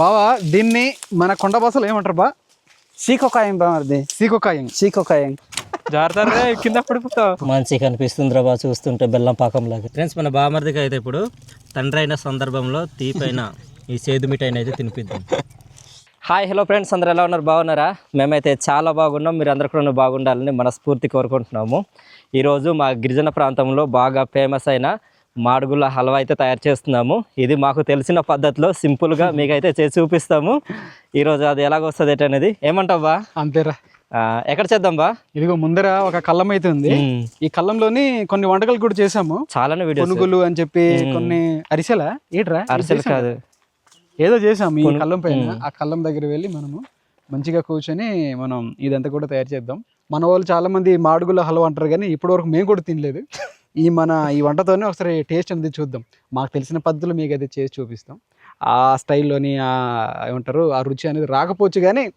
బావా దీన్ని మన కొండ భాషలో ఏమంటారు బా? సీకొకాయం బామర్ది సీకొకాయం. సీకొకాయం. జాగ్రత్త కింద పడిపోతావు. మంచిగా కనిపిస్తుంది రా బాగా చూస్తుంటే బెల్లం పాకం లాగా ఫ్రెండ్స్ మన బామర్దికి అయితే ఇప్పుడు తండ్రి అయిన సందర్భంలో తీపైన ఈ సేదు మిఠాయిని అయితే తినిపిద్దాం. హాయ్ హలో ఫ్రెండ్స్ అందరు ఎలా ఉన్నారు? బాగున్నారా? మేమైతే చాలా బాగున్నాం. మీరు అందరు కూడా బాగుండాలని మనస్ఫూర్తి కోరుకుంటున్నాము. ఈరోజు మా గిరిజన ప్రాంతంలో బాగా ఫేమస్ అయిన మాడుగుల హల్వా అయితే తయారు చేస్తున్నాము. ఇది మాకు తెలిసిన పద్ధతిలో సింపుల్గా మీకైతే చేసి చూపిస్తాము. ఈరోజు అది ఎలాగొస్తుంది ఏంటి అనేది? ఏమంటావు అంతేరా. ఎక్కడ చేద్దాం బా? ఇదిగో ముందర ఒక కళ్ళం అయితే ఉంది. ఈ కళ్ళంలోని కొన్ని వంటకాలు కూడా చేసాము వీడియోస్ పునుగులు అని చెప్పి కొన్ని అరిసెలా? ఏట్రా? అరిసెలు కాదు. ఏదో చేసాము ఈ కళ్ళం పైన. ఆ కళ్ళం దగ్గర వెళ్ళి మనము మంచిగా కూర్చొని మనం ఇదంతా కూడా తయారు చేద్దాం. మన వాళ్ళు చాలా మంది మాడుగుల హల్వా అంటారు కానీ ఇప్పటి వరకు మేము కూడా తినలేదు. ఈ మన ఈ వంటతోనే ఒకసారి టేస్ట్ అనేది చూద్దాం. మాకు తెలిసిన పద్ధతులు మీకు అయితే చేసి చూపిస్తాం. ఆ స్టైల్లోని ఆ ఏమంటారు ఆ రుచి అనేది రాకపోవచ్చు కానీ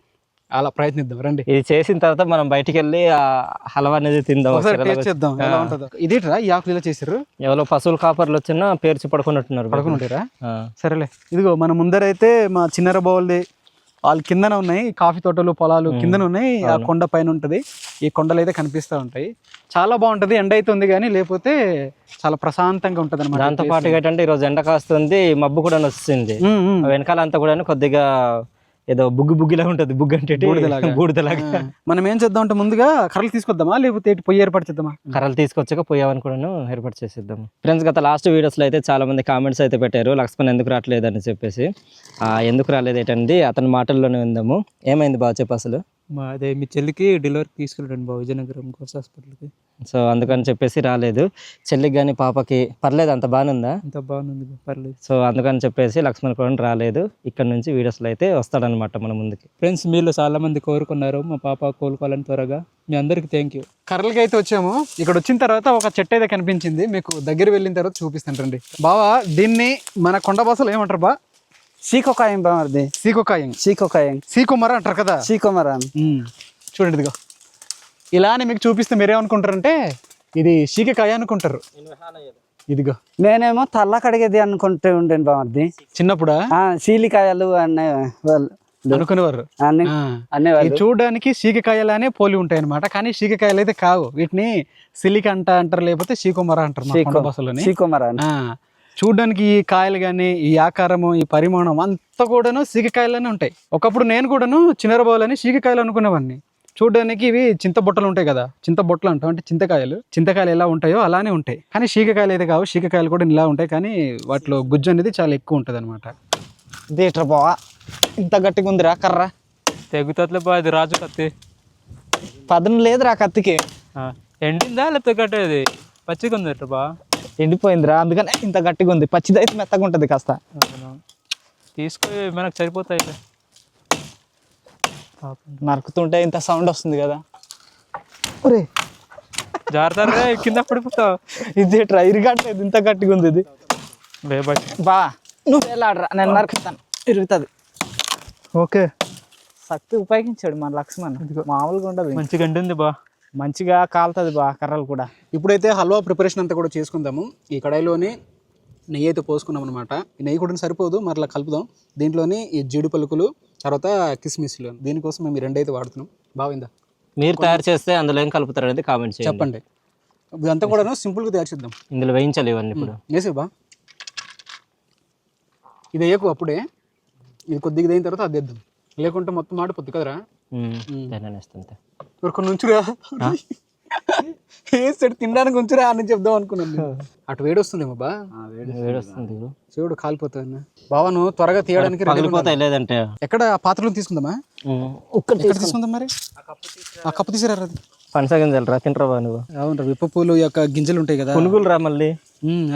అలా ప్రయత్నిద్దాం. రండి. ఇది చేసిన తర్వాత మనం బయటికి వెళ్ళి ఆ హల్వా అనేది తిందాం. టేస్ట్ చేద్దాం. ఎలా ఉంటుందో. ఇదేట్రా ఈ ఆకులు ఇలా చేసారు ఎవరో పశువుల కాపర్లు వచ్చినా పేర్చి పడుకున్నట్టున్నారు. పడుకుని ఉంటారా? ఆ. సరేలే. ఇదిగో మన ముందరైతే మా చిన్నర బావులది వాళ్ళు కిందన ఉన్నాయి కాఫీ తోటలు పొలాలు కిందన ఉన్నాయి ఆ కొండ పైన ఉంటది. ఈ కొండలు అయితే కనిపిస్తూ ఉంటాయి. చాలా బాగుంటది ఎండ అయితే ఉంది కానీ లేకపోతే చాలా ప్రశాంతంగా ఉంటది అనమాట దాంతో పాటు ఏంటంటే ఈరోజు ఎండ కాస్తుంది మబ్బు కూడా వస్తుంది వెనకాల అంతా కూడా కొద్దిగా ఏదో బుగ్గు బుగ్గిలా ఉంటుంది. బుగ్గు అంటే బూడిదలాగా. మనం ఏం చేద్దాం అంటే ముందుగా కర్రలు తీసుకొద్దామా? లేకపోతే పొయ్యి ఏర్పాటు చేద్దామా? కర్రలు తీసుకొచ్చాక పోయామని కూడాను ఏర్పాటు చేసేద్దాం. ఫ్రెండ్స్ గత లాస్ట్ వీడియోస్లో అయితే చాలా మంది కామెంట్స్ అయితే పెట్టారు. లక్ష్మణ్ ఎందుకు రావట్లేదు అని చెప్పేసి. ఆ, ఎందుకు రాలేదు ఏంటండి అతని మాటల్లోనే ఉందాము ఏమైంది బాగా చెప్పు అసలు? మా అదే మీ చెల్లికి డెలివరీకి తీసుకెళ్ళండి బాబు విజయనగరం కోర్స్ హాస్పిటల్కి. సో అందుకని చెప్పేసి రాలేదు. చెల్లికి కానీ పాపకి పర్లేదు అంత బాగానే ఉందా అంత బాగుంది బా, పర్లేదు. సో అందుకని చెప్పేసి లక్ష్మణ్ కూడా రాలేదు. ఇక్కడ నుంచి వీడియోస్లో అయితే వస్తాడనమాట మన ముందుకి. ఫ్రెండ్స్ మీలో చాలా మంది కోరుకున్నారు మా పాప కోలుకోవాలని త్వరగా. మీ అందరికి థ్యాంక్ యూ కర్రలకి అయితే వచ్చాము. ఇక్కడ వచ్చిన తర్వాత ఒక చెట్టు అయితే కనిపించింది. మీకు దగ్గర వెళ్ళిన తర్వాత చూపిస్తాను రండి. బావా దీన్ని మన కొండ భాషలో ఏమంటారు బా? సీకొకాయం బామర్ది సీకొకాయం. సీకొకాయం. సీకుమర అంటారు కదా? సీకొమరాన్. మ్మ్. చూడండి ఇదిగో. ఇలానే మీకు చూపిస్తే మీరేమనుకుంటారంటే ఇది శీకకాయ అనుకుంటారు. ఇదిగో. నేనేమో తల్ల కడిగేది అనుకుంటూ ఉండేను బామర్ది చిన్నప్పుడా? ఆ, సీలికాయలు అనే వాళ్ళు. అనుకునేవారు. ఇది చూడడానికి శీకకాయలానే పోలి ఉంటాయి అనమాట కానీ శీకకాయలు అయితే కావు. వీటిని సిలిక అంట అంటారు లేకపోతే శీకుమర అంటారు మా చూడ్డానికి ఈ కాయలు కానీ ఈ ఆకారము ఈ పరిమాణం అంతా కూడాను సీకకాయలనే ఉంటాయి. ఒకప్పుడు నేను కూడాను చిన్నరబావులని సీకకాయలు అనుకునేవాడిని. చూడడానికి ఇవి చింతబొట్టలు ఉంటాయి కదా చింతబొట్టలు అంటాం. అంటే చింతకాయలు. చింతకాయలు ఎలా ఉంటాయో అలానే ఉంటాయి. కానీ శీకకాయలు అయితే కావు. శీకకాయలు కూడా ఇలా ఉంటాయి. కానీ వాటిలో గుజ్జు అనేది చాలా ఎక్కువ ఉంటుంది అనమాట దీట్రా బావా? ఇంత గట్టిగా ఉందిరా కర్ర. తెగుతట్లే బా అది రాజు కత్తి. పదను లేదురా కత్తికి. ఆ, ఎండిందా లేకపోతే కట్టేది పచ్చిగా ఉంది అట్లా బా ఎండిపోయిందిరా అందుకనే ఇంత గట్టిగా ఉంది. పచ్చిది అయితే మెత్తగా ఉంటుంది కాస్త. అవునా. తీసుకో మనకు సరిపోతాయి పాపం. నరుకుతుంటే ఇంత సౌండ్ వస్తుంది కదా. ఒరే జాగ్రత్త కింద పడిపోతావు. ఇది ట్రై ఇరగట్లేదు ఇంత గట్టిగా ఉంది ఇది. బా నువ్వు వెళ్ళాడరా నేను నరుకుతాను. ఇరుగుతుంది. ఓకే. శక్తి ఉపయోగించాడు మన లక్ష్మణ్. మామూలుగా ఉండదు. మంచిగా ఎండింది బా. మంచిగా కాలుతుంది బా కర్రలు కూడా. ఇప్పుడైతే హల్వా ప్రిపరేషన్ అంతా కూడా చేసుకుందాము. ఈ కడాయిలోని నెయ్యి అయితే పోసుకున్నాం అనమాట ఈ నెయ్యి కూడా సరిపోదు మరలా కలుపుదాం. దీంట్లోని ఈ జీడి పలుకులు తర్వాత కిస్మిస్లు. దీనికోసం మేము ఈ రెండు అయితే వాడుతున్నాం. బాగుందా మీరు తయారు చేస్తే అందులో ఏం కలుపుతారు అనేది కామెంట్ చేయండి. చెప్పండి. ఇదంతా కూడా సింపుల్గా తయారు చేద్దాం. ఇందులో వేయించాలి ఇవన్నీ ఇప్పుడు. వేసే బా. ఇది వేయకు అప్పుడే. ఇది కొద్దిగా అయిన తర్వాత అది వేద్దాం. లేకుంటే మొత్తం మాడిపోద్ది కదరా? ఉంచురా వేస్తాడు తినడానికి ఉంచురా అని చెప్దాం అనుకున్నాను నేను. అటు వేడి వస్తుందేమో బా. వేడొస్తుంది. చూడు కాలిపోతుంది. బావా నువ్వు త్వరగా తీయడానికి. పగిలిపోతాయి లేదంటే. ఎక్కడ? ఆ పాత్రలో తీసుకుందామా? ఒక్కటి తీసుకుందాం. మరి? ఆ కప్పు తీసిరా అది పనసగింజలు రా తింటరా నువ్వు? అవును విప్ప పూలు యొక్క గింజలు ఉంటాయి కదా. పునుగులు రా మళ్ళీ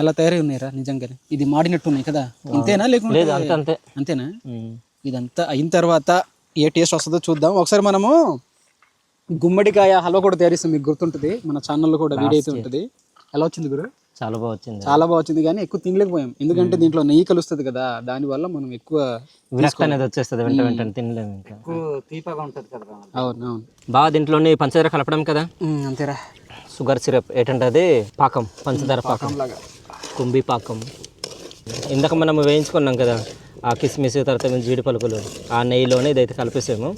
అలా తయారై ఉన్నాయిరా నిజంగానే. ఇది మాడినట్టు ఉన్నాయి కదా. ఇంతేనా లేకుంటే లేదు అంతే అంతే. అంతేనా. ఇదంతా అయిన తర్వాత ఏ టేస్ట్ వస్తుందో చూద్దాం. ఒకసారి మనము గుమ్మడికాయ హల్వా కూడా తయారిస్తాం మీకు గుర్తుంటుంది. మన ఛానల్లో కూడా వీడియో అయితే ఉంటుంది. ఎలా వచ్చింది గురు? చాలా బాగా వచ్చింది. చాలా బాగా వచ్చింది కానీ ఎక్కువ తినలేకపోయాం ఎందుకంటే దీంట్లో నెయ్యి కలుస్తుంది కదా దానివల్ల మనం ఎక్కువ విరక్తి అనేది వచ్చేస్తుంది వెంట వెంటనే తినలేము ఇంకా. తీపగా ఉంటుంది కదా అవును అవును. బాగా దీంట్లోని పంచదార కలపడం కదా? అంతేరా. షుగర్ సిరప్ ఏంటంటే అది పాకం పంచదార పాకం. లాగా కుంభి పాకం. ఇందాక మనం వేయించుకున్నాం కదా ఆ కిస్మిస్ తర్వాత జీడి పలుకులు ఆ నెయ్యిలోనే ఇదైతే కలిపేసాము.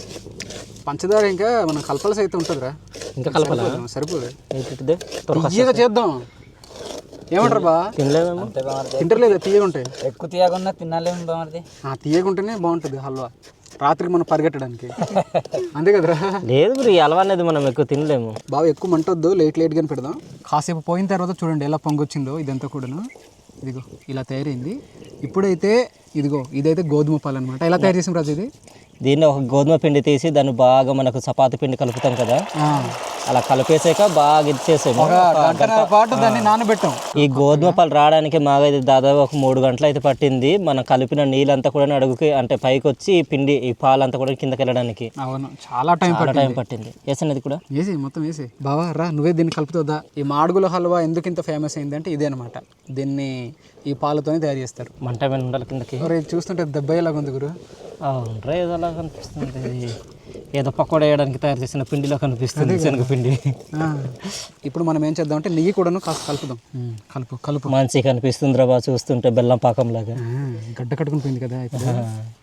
పంచదార ఇంకా మనం కలపాల్సి అయితే ఉంటుందిరా. ఇంకా కలపాలా? సరిపోదు ఏంటిదే? తీయగా చేద్దాం. ఏమంటారు బా? తింటలేదు తీయగా ఉంటాయి ఎక్కువ తీయకుండా తినాలేము బామర్ది. ఆ తీయగా ఉంటేనే బాగుంటుంది హల్వా. రాత్రికి మనం పరిగెట్టడానికి. అంతే కదరా? లేదు బ్రో ఈ హల్వా అనేది మనం ఎక్కువ తినలేము. బాగా ఎక్కువ మంటొద్దు లేట్ లేట్గానే పెడదాం. కాసేపు పోయిన తర్వాత చూడండి ఎలా పొంగొచ్చిందో ఇదంతా కూడాను. ఇదిగో ఇలా తయారైంది. ఇప్పుడైతే ఇదిగో ఇదైతే గోధుమ పాలు అనమాట ఎలా తయారు చేసాం రాజు ఇది? దీన్ని ఒక గోధుమ పిండి తీసి దాన్ని బాగా మనకు చపాతి పిండి కలుపుతాం కదా. అలా కలిపేసాక బాగా ఇది చేసాము ఒక గంటన్నర పాటు దాన్ని నానబెట్టాం. ఈ గోధుమ పాలు రావడానికి మాకైతే దాదాపు ఒక మూడు గంటలు అయితే పట్టింది. మనం కలిపిన నీళ్ళంతా కూడా అడుగుకి అంటే పైకి వచ్చి ఈ పిండి ఈ పాలంతా కూడా కిందకి వెళ్ళడానికి. అవును. చాలా టైం పట్టింది. టైం పట్టింది. వేసన్నది కూడా. వేసి మొత్తం వేసి. బావా రా నువ్వే దీన్ని కలుపుతుందా? ఈ మాడుగుల హల్వా ఎందుకు ఇంత ఫేమస్ అయిందంటే ఇదే అనమాట దీన్ని ఈ పాలతోనే తయారు చేస్తారు. మంట మీద ఉండాలి కిందకి. చూస్తుంటే దెబ్బయ్యేలాగా ఉంది గురు. అవునరా ఏదోలా కనిపిస్తుంది. ఏదో పకోడా వేయడానికి తయారు చేసిన పిండిలో కనిపిస్తుంది శనగపిండి. ఇప్పుడు మనం ఏం చేద్దాం అంటే నెయ్యి కూడాను కాస్త కలుపుదాం. కలుపు కలుపు. మంచి కనిపిస్తుంది రా చూస్తుంటే బెల్లం పాకంలాగా. ఆ, గడ్డ కట్టుకుని పోయింది కదా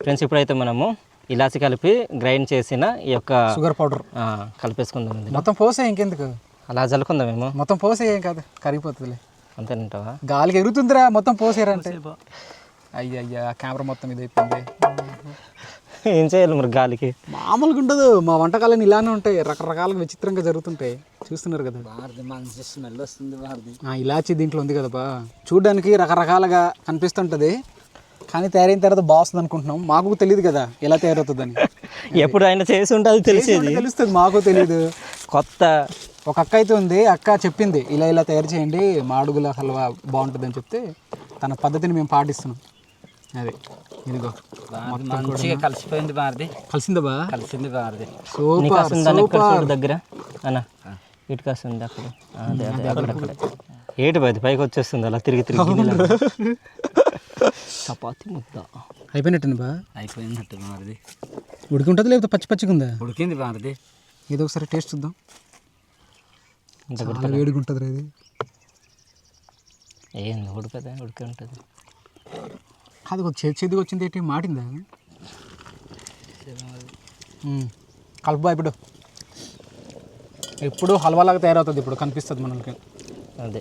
ఫ్రెండ్స్ ఇప్పుడైతే మనము ఇలాచి కలిపి గ్రైండ్ చేసిన ఈ యొక్క షుగర్ పౌడర్. ఆ, కలిపేసుకుందాం మొత్తం పోసే ఇంకెందుకు? అలా జల్లుకుందామేమో. మొత్తం పోసే ఏం కాదు కరిగిపోతుందిలే. అంతేనంటావా? గాలికి ఎగురుతుందిరా మొత్తం పోసేరంటే. అయ్య అయ్యా కెమెరా మొత్తం ఇది అయిపోయింది ఏం చేయాలి మరి గాలికి? మామూలుగా ఉండదు మా వంటకాలన్నీ ఇలానే ఉంటాయి రకరకాలుగా విచిత్రంగా జరుగుతుంటాయి. చూస్తున్నారు కదా. మంచి స్మెల్ వస్తుంది ఆ, ఇలాచి దీంట్లో ఉంది కదా బా చూడడానికి రకరకాలుగా కనిపిస్తుంటది. కానీ తయారైన తర్వాత బాగుంది అనుకుంటున్నాం. మాకు తెలియదు కదా ఎలా తయారవుతుందని. ఎప్పుడు ఆయన చేసి ఉంటే అది తెలిసేది. తెలుస్తుంది మాకు తెలియదు. కొత్త ఒక అక్క అయితే ఉంది. అక్క చెప్పింది ఇలా ఇలా తయారు చేయండి మాడుగుల హల్వా బాగుంటుంది అని చెప్తే తన పద్ధతిని మేము పాటిస్తున్నాం. అది ఇదిగో మంచిగా కలిసిపోయింది బామర్ది కలిసిందా బా? కలిసింది నీకు సూపర్. చూడు దగ్గర? అన్న ఇటుక వస్తుంది అక్కడ. అదే అదే అక్కడక్కడ ఏటి పది పైకి వచ్చేస్తుంది అలా తిరిగి తిరిగి. చపాతి ముద్ద. అయిపోయినట్టుంది బా? అయిపోయినట్టు బామర్ది ఉడికి ఉంటుంది లేకపోతే పచ్చి పచ్చిగా ఉందా? ఉడికింది బామర్ది ఏదో ఒకసారి టేస్ట్ చూద్దాం. చాలా వేడిగా ఉంటుంది ఇది. ఏంది ఉడకదా ఉడికే ఉంటుంది? అది కొంచెం చేతి చేతికి వచ్చింది ఏంటి? మాటిందా. కలుపు ఇప్పుడు. ఇప్పుడు హల్వాలాగా తయారవుతుంది ఇప్పుడు కనిపిస్తుంది మనకి. అదే.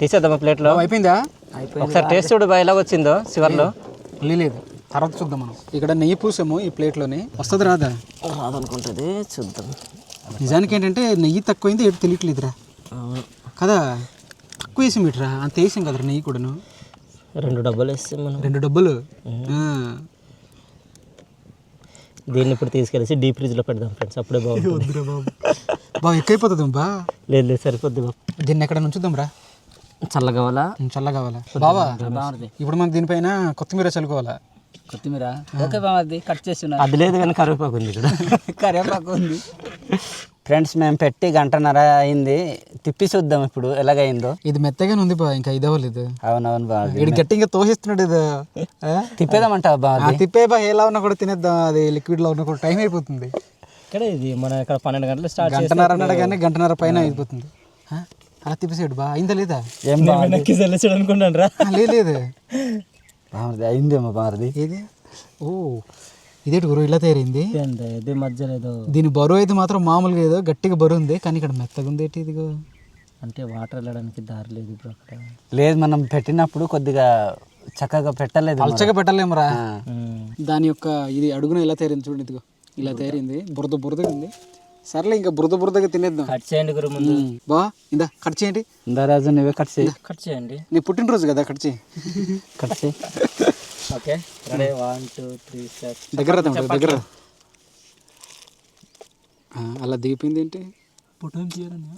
తీసేద్దామా ప్లేట్లో? అయిపోయిందా? ఒకసారి టేస్ట్ చూడు బా ఎలా వచ్చిందో చివర్లో లేదు తర్వాత చూద్దాం మనం. ఇక్కడ నెయ్యి పూసాము ఈ ప్లేట్లోని. వస్తుంది రాదా? రాదనుకుంటుంది చూద్దాం. నిజానికి ఏంటంటే నెయ్యి తక్కువైంది ఏడు తెలియట్లేదురా. కదా? తక్కువ వేసాం ఇట్రా అంత వేసాం కదరా నెయ్యి కూడాను. రెండు డబ్బాలు వేస్తే మనం. రెండు డబ్బులు. దీన్ని ఇప్పుడు తీసుకెళ్ళేసి డీప్ ఫ్రిడ్జ్లో పెడదాం ఫ్రెండ్స్. అప్పుడే బాగుంటుంది. బాబు. బాబు ఎక్కువైపోతుంది బా. లేదు లేదు సరిపోద్ది బాబు. దీన్ని ఎక్కడ ఉంచుదాం రా చల్ల కావాలా బావా ఇప్పుడు మనం దీనిపైన కొత్తిమీర చల్లుకోవాలా? కొత్తిమీర? ఓకే బామర్ది కట్ చేస్తున్నా అది లేదు కానీ కరివేపాకు ఉంది ఇక్కడ కరివేపాకు ఉంది. ఫ్రెండ్స్ మేము పెట్టి గంటన్నర అయింది. తిప్పి చూద్దాం ఇప్పుడు ఎలాగైందో ఇది మెత్తగానే ఉంది బా ఇంకా ఇది అవ్వలేదు అవునవును బాగా ఇది గట్టిగా తోసేస్తున్నాడు ఇది? తిప్పేదామంటావా బాగా తిప్పే బా ఎలా ఉన్నా కూడా తినేద్దాం అది లిక్విడ్లో ఉన్నా కూడా టైం అయిపోతుంది. ఇక్కడ ఇది మన ఇక్కడ పన్నెండు గంటలు స్టార్ట్ గంటన్నర అన్నాడు కానీ గంటన్నర పైన అయిపోతుంది. ఆ? అలా తిప్పేసాడు బా అయిందా లేదా? ఏం వెళ్ళొచ్చాడు అనుకున్నాను రా. లేదు లేదు. బామర్ది అయిందేమో బామర్ది. ఏది? ఓ ఇదేంటి గురువు ఇలా తయారైంది ఇది మధ్యలో ఏదో దీని బరువు అయితే మాత్రం మామూలుగా ఏదో గట్టిగా బరువు ఉంది కానీ ఇక్కడ మెత్తగా ఉంది ఏంటి ఇదిగో? అంటే వాటర్ వెళ్ళడానికి దారి లేదు ఇప్పుడు అక్కడ. లేదు మనం పెట్టినప్పుడు కొద్దిగా చక్కగా పెట్టలేదు మరి. పలచగా పెట్టలేమురా. దాని యొక్క ఇది అడుగున ఎలా తయారైంది చూడండి ఇదిగో. ఇలా తయారైంది బురద బురదగా ఉంది. సర్లే ఇంకా బురద బురదగా తినేద్దాం. కట్ చేయండి గురు ముందు. బా ఇందా కట్ చేయండి. ఇందారాజు నువ్వే కట్ చేయి. కట్ చేయండి. నీ పుట్టినరోజు కదా కట్ చేయి. కట్ చేయి. Okay. Ready. One two three four. దగ్గర దగ్గర అలా దిగిపోయింది ఏంటి?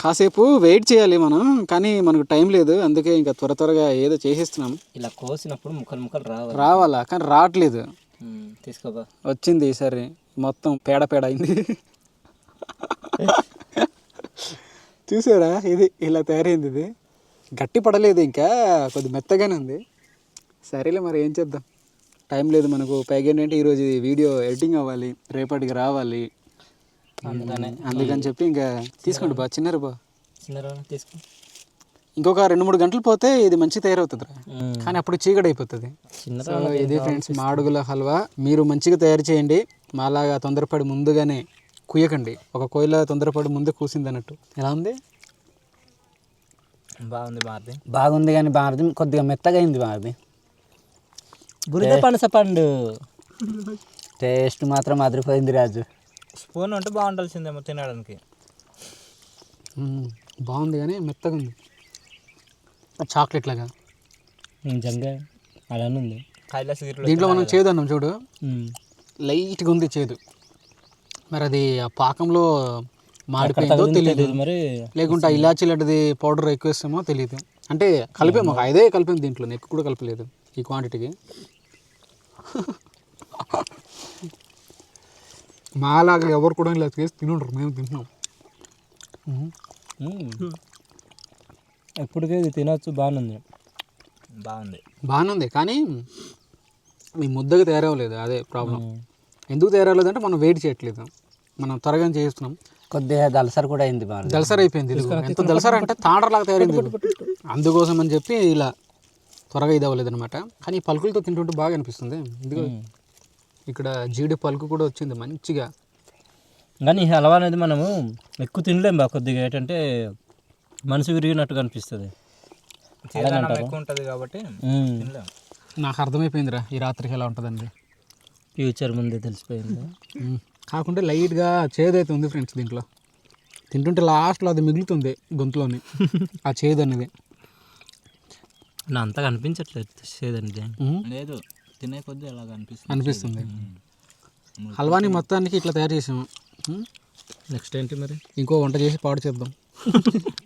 కాసేపు వెయిట్ చేయాలి మనం కానీ మనకు టైం లేదు అందుకే ఇంకా త్వర త్వరగా ఏదో చేసేస్తున్నాం ఇలా కోసినప్పుడు ముక్కలు ముక్కలు రావాలి. రావాలా? కానీ రావట్లేదు. తీసుకోబా వచ్చింది ఈసారి. మొత్తం పేడ పేడ అయింది. చూసారా? ఇది ఇలా తయారైంది ఇది. గట్టి పడలేదు ఇంకా కొద్ది మెత్తగానే ఉంది. సరేలే మరి ఏం చేద్దాం? టైం లేదు మనకు. పైగా ఏంటంటే ఈరోజు వీడియో ఎడిటింగ్ అవ్వాలి రేపటికి రావాలి. అందుకనే. అందుకని చెప్పి ఇంకా తీసుకోండి బా. చిన్నారు బా. తీసుకో. ఇంకొక రెండు మూడు గంటలు పోతే ఇది మంచి తయారవుతుంది. కానీ అప్పుడు చీకటి అయిపోతుంది ఇది ఫ్రెండ్స్ మాడుగుల హల్వా. మీరు మంచిగా తయారు చేయండి. మాలాగా తొందరపడి ముందుగానే కుయ్యకండి. ఒక కోయిల తొందరపడి ముందే కూసింది అన్నట్టు. ఎలా ఉంది? బాగుంది బాగుంది కానీ బాగుంది కొద్దిగా మెత్తగా అయింది బాగుంది బురద పనస పండు. టేస్ట్ మాత్రం అదిరిపోయింది రాజు. స్పూన్ ఉంటే బాగుండాల్సిందేమో తినడానికి. బాగుంది కానీ మెత్తగా ఉంది. చాక్లెట్ లాగా. నిజంగా అలానే ఉంది. కైలాస దీంట్లో మనం చేదు అన్నాం చూడు. లైట్గా ఉంది చేదు. మరి అది ఆ పాకంలో మాడిపోయిందో తెలియదు మరి. లేకుంటే ఆ ఇలాచీ లాంటిది పౌడర్ ఎక్కువ వేస్తామో తెలియదు అంటే కలిపాము ఐదే కలిపాము దీంట్లో ఎక్కువ కూడా కలపలేదు. ఈ క్వాంటిటీకి మాలాగా ఎవరు కూడా ఇలా చేసి తినుంటారు మేము తింటున్నాం. ఎప్పటికీ ఇది తినొచ్చు బాగుంది. బాగానే ఉంది కానీ ఈ ముద్దగా తయారవ్వలేదు అదే ప్రాబ్లం ఎందుకు తయారవ్వలేదు అంటే మనం వెయిట్ చేయట్లేదు. మనం త్వరగా చేస్తున్నాం కొద్దిగా దలసరి కూడా అయింది బాగుంది దలసర అయిపోయింది. ఎంత దలసర అంటే తాండ్రలాగా తయారైంది. అందుకోసం అని చెప్పి ఇలా త్వరగా ఇది అవ్వలేదు అనమాట కానీ ఈ పలుకులతో తింటుంటే బాగా అనిపిస్తుంది. ఇదిగో ఇక్కడ జీడి పలుకు కూడా వచ్చింది మంచిగా. కానీ ఈ హల్వా అనేది మనము ఎక్కువ తినలేం బా కొద్దిగా. ఏంటంటే మనసు విరిగినట్టుగా అనిపిస్తుంది. ఎక్కువ ఉంటుంది కాబట్టి నాకు అర్థమైపోయిందిరా. ఈ రాత్రికి ఎలా ఉంటుందండి? ఫ్యూచర్ ముందే తెలిసిపోయింది. కాకుంటే లైట్గా చేదైతే ఉంది ఫ్రెండ్స్ దీంట్లో. తింటుంటే లాస్ట్లో అది మిగులుతుంది గొంతులోని. ఆ చేదు అనేది. నా అంతగా అనిపించట్లేదు చేదండి. లేదు తినే కొద్దీ అలాగ అనిపిస్తుంది. అనిపిస్తుంది. హల్వాని మొత్తానికి ఇట్లా తయారు చేసాము. నెక్స్ట్ ఏంటి మరి? ఇంకో వంట చేసి పాడు చేద్దాం.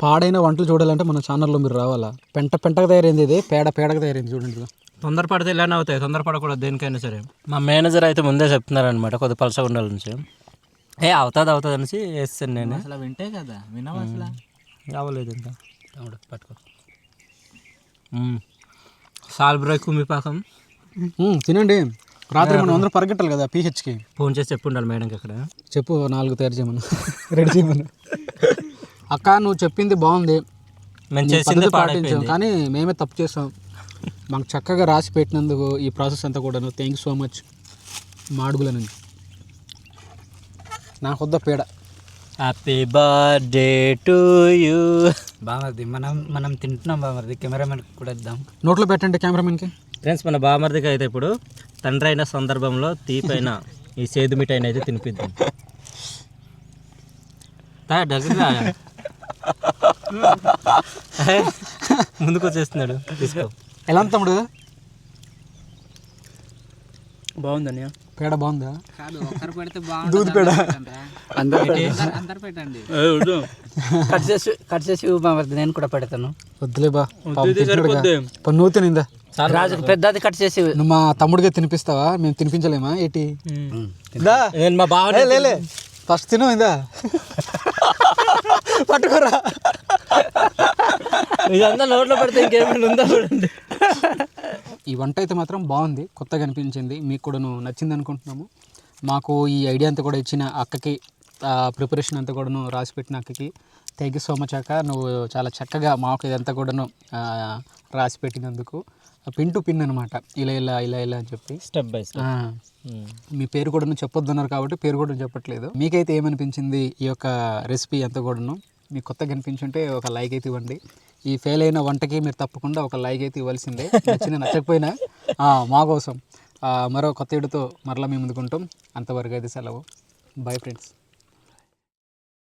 పాడైన వంటలు చూడాలంటే మన ఛానల్లో మీరు రావాలా? పెంట పెంటగా తయారైంది ఇది. పేడ పేడగా తయారైంది చూడండి. తొందరపడితే ఇలానే అవుతాయి. తొందరపడకూడదు దేనికైనా సరే. మా మేనేజర్ అయితే ముందే చెప్తున్నారనమాట కొద్ది పలసగా ఉండాలి నుంచి ఏ అవుతుంది అవుతుంది అనేసి వేస్తాను నేను. అసలు వింటే కదా వినవు అసలు? అవ్వలేదు ఇంకా. తమ్ముడు పట్టుకో. తినండి. రాత్రి మనం అందరం పరిగెట్టాలి కదా పీహెచ్కి. ఫోన్ చేసి చెప్పు ఉండాలి మేడంకి అక్కడ చెప్పు నాలుగు తయారు చేయమను. రెడీ చేయమను. అక్క నువ్వు చెప్పింది బాగుంది. మేము చేసింది పాటించాం కానీ మేమే తప్పు చేసాం. మాకు చక్కగా రాసి పెట్టినందుకు ఈ ప్రాసెస్ అంతా కూడాను. Thank you so much. Madugula నుంచి నాకు వద్ద పేడ. హ్యాపీ బర్త్డే టు యూ బాగుంది మనం మనం తింటున్నాం బాగుంది కెమెరామెన్ కూడా ఇద్దాం. నోట్లో పెట్టండి కెమెరామెన్కి. ఫ్రెండ్స్ మన బామర్దికి అయితే ఇప్పుడు తండ్రి అయిన సందర్భంలో తీపైన ఈ సేదు మిఠాయిని అయితే తినిపిద్దాం. ముందుకు వచ్చేస్తున్నాడు. తీసుకో. ఎలా తమ్ముడు? బాగుందన్నయ్య పేడ బాగుందా? కాదు ఒక్కరు పెడితే దూద్ పేడ. అందరు పెట్టండి కట్ చేసి కట్ చేసి ఇవ్వు బాగుంది నేను కూడా పెడతాను. వద్దులే బా. పాపం తింటున్నాడుగా. పో, నువ్వు తినిందా? రాజుకు పెద్దది కట్ చేసి. నువ్వు మా తమ్ముడిగా తినిపిస్తావా? మేము తినిపించలేమా? ఏంటి? నేను మా బావ లేలే ఫస్ట్ తిను ఇందా. పట్టుకోరా. ఇదంతా నోట్లో పెడితే ఇంకేమైనా ఉందా చూడండి. ఈ వంట అయితే మాత్రం బాగుంది కొత్తగా అనిపించింది మీకు కూడా నచ్చింది అనుకుంటున్నాము. మాకు ఈ ఐడియా అంతా కూడా ఇచ్చిన అక్కకి ప్రిపరేషన్ అంతా కూడాను రాసి పెట్టిన అక్కకి. థ్యాంక్ యూ సో మచ్ అక్క. నువ్వు చాలా చక్కగా మాకు ఇదంతా కూడాను రాసి పెట్టినందుకు. పిన్ టు పిన్ అనమాట ఇలా ఇలా ఇలా ఇలా అని చెప్పి. స్టెప్ బై స్టెప్ మీ పేరు కూడా చెప్పొద్దన్నారు కాబట్టి పేరు కూడా చెప్పట్లేదు. మీకైతే ఏమనిపించింది ఈ యొక్క రెసిపీ అంతా కూడాను? మీకు కొత్తగా అనిపించుంటే ఒక లైక్ అయితే ఇవ్వండి. ఈ ఫెయిల్ అయిన వంటకి మీరు తప్పకుండా ఒక లైక్ అయితే ఇవ్వాల్సిందే. నచ్చిన నచ్చకపోయినా మా కోసం మరో కొత్త ఏడుతో మరలా మేము ముందుకుంటాం అంతవరకు అయితే సెలవు. Bye friends